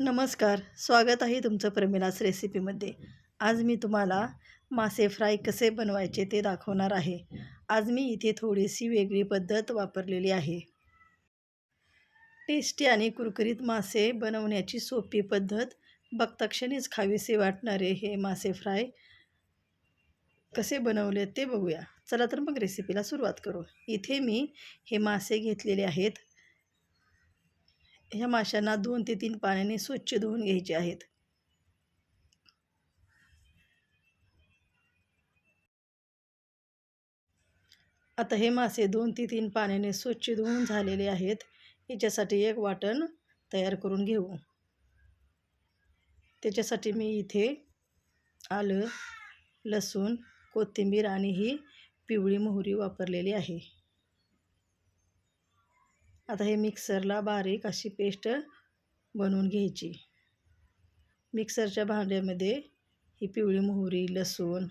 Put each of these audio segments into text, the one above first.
नमस्कार स्वागत आहे तुमचं प्रमिलास रेसिपीमध्ये. आज मी तुम्हाला मासे फ्राय कसे बनवायचे ते दाखवणार आहे. आज मी इथे थोडीशी वेगळी पद्धत वापरलेली आहे. टेस्टी आणि कुरकुरीत मासे बनवण्याची सोपी पद्धत बघताक्षणीच खावीसे वाटणारे हे मासे फ्राय कसे बनवले ते बघूया. चला तर मग रेसिपीला सुरुवात करू. इथे मी हे मासे घेतलेले आहेत. ह्या माशांना दोन ते तीन पाण्याने स्वच्छ धुवून घ्यायचे आहेत. आता हे मासे दोन ते तीन पाण्याने स्वच्छ धुवून झालेले आहेत. याच्यासाठी एक वाटण तयार करून घेऊ. त्याच्यासाठी मी इथे आलं लसूण कोथिंबीर आणि ही पिवळी मोहरी वापरलेली आहे. आता हे मिक्सरला बारीक अशी पेस्ट बनवून घ्यायची. मिक्सरच्या भांड्यामध्ये ही पिवळी मोहरी लसूण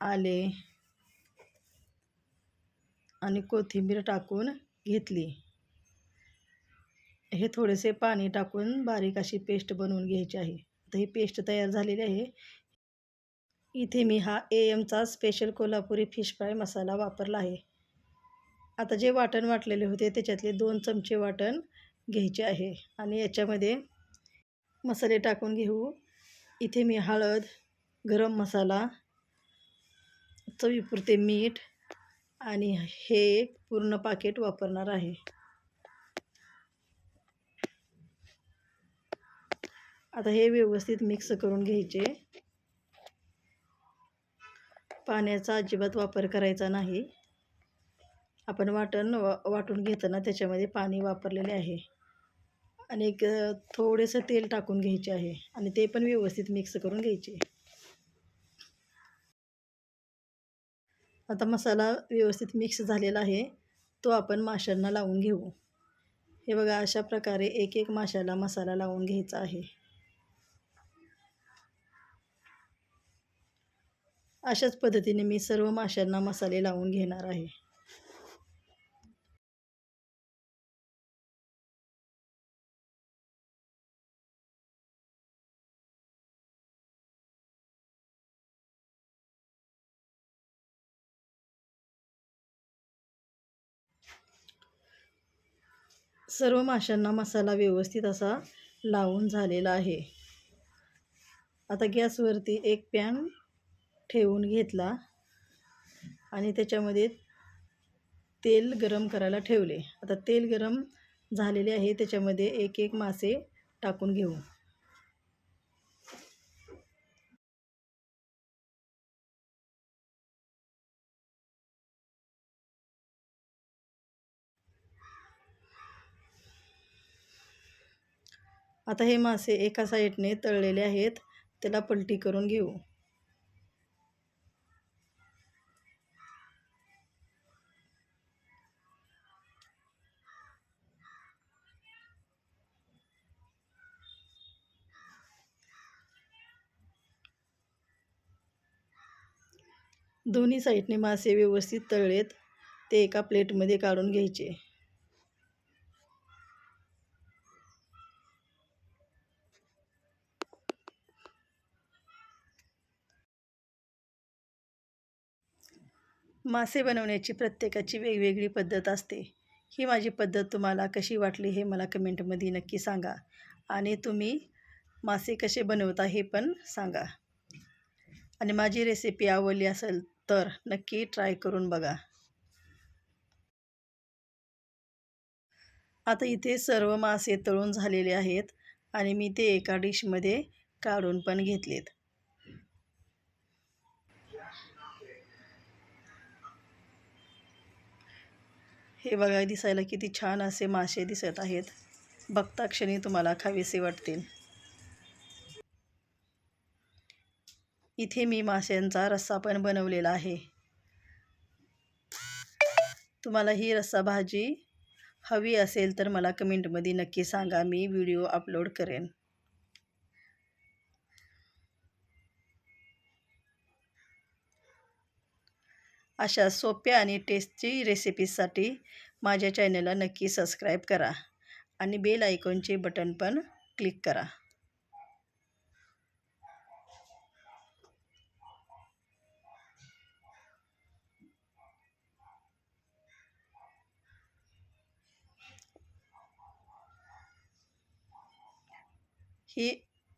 आले आणि कोथिंबीर टाकून घेतली. हे थोडेसे पाणी टाकून बारीक अशी पेस्ट बनवून घ्यायची आहे. आता ही पेस्ट तयार झालेली आहे. इथे मी हा A एमचा special Kolhapuri fish fry masala वापरला आहे. आता जे वाटण वाटलेले होते त्याच्यातले दोन चमचे वाटण घ्यायचे आहे. आणि याच्यामध्ये मसाले टाकून घेऊ. इथे मी हळद गरम मसाला चवीपुरते मीठ आणि हे पूर्ण पाकिट वापरणार आहे. आता हे व्यवस्थित मिक्स करून घ्यायचे. पाण्याचा अजिबात वापर करायचा नाही. आपण वाटण वा वाटून घेताना त्याच्यामध्ये पाणी वापरलेले आहे. आणि एक थोडेसं तेल टाकून घ्यायचे आहे. आणि ते पण व्यवस्थित मिक्स करून घ्यायचे. आता मसाला व्यवस्थित मिक्स झालेला आहे. तो आपण माशांना लावून घेऊ. हे बघा अशा प्रकारे एक एक माशाला मसाला लावून घ्यायचा आहे. अशाच पद्धतीने मी सर्व माशांना मसाले लावून घेणार आहे. सर्व माशांना मसाला व्यवस्थित असा लावून झालेला आहे. आता गॅसवरती एक पॅन ठेवून घेतला आणि त्याच्यामध्ये तेल गरम करायला ठेवले. आता तेल गरम झालेले आहे त्याच्यामध्ये एक एक मासे टाकून घेऊ. आता हे मासे एका साईडने तळलेले आहेत त्याला पलटी करून घेऊ. दोन्ही साईडने मासे व्यवस्थित तळलेत ते एका प्लेटमध्ये काढून घ्यायचे. मासे बनवण्याची प्रत्येकाची वेगवेगळी पद्धत असते. ही माझी पद्धत तुम्हाला कशी वाटली हे मला कमेंटमध्ये नक्की सांगा आणि तुम्ही मासे कसे बनवता हे पण सांगा. आणि माझी रेसिपी आवडली असेल तर नक्की ट्राय करून बघा. आता इथे सर्व मासे तळून झालेले आहेत आणि मी ते एका डिशमध्ये काढून पण घेतलेत. हे बघा दिसायला किती छान असे मासे दिसत आहेत. बघता क्षणी तुम्हाला खावेसे वाटतील. इथे मी माशांचा रस्सा पण बनवलेला आहे. तुम्हाला ही रस्सा भाजी हवी असेल तर मला कमेंटमध्ये नक्की सांगा. मी व्हिडिओ अपलोड करेन. अशा सोप्या आणि टेस्टी रेसिपीजसाठी माझ्या चॅनलला नक्की सबस्क्राईब करा आणि बेल आयकॉनचे बटन पण क्लिक करा. ही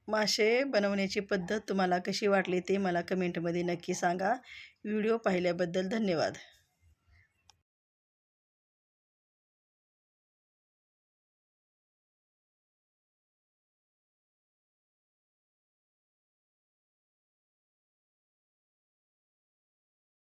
मासे बनवण्याची पद्धत तुम्हाला कशी वाटली ते मला कमेंटमध्ये नक्की सांगा. व्हिडिओ पाहिल्याबद्दल धन्यवाद.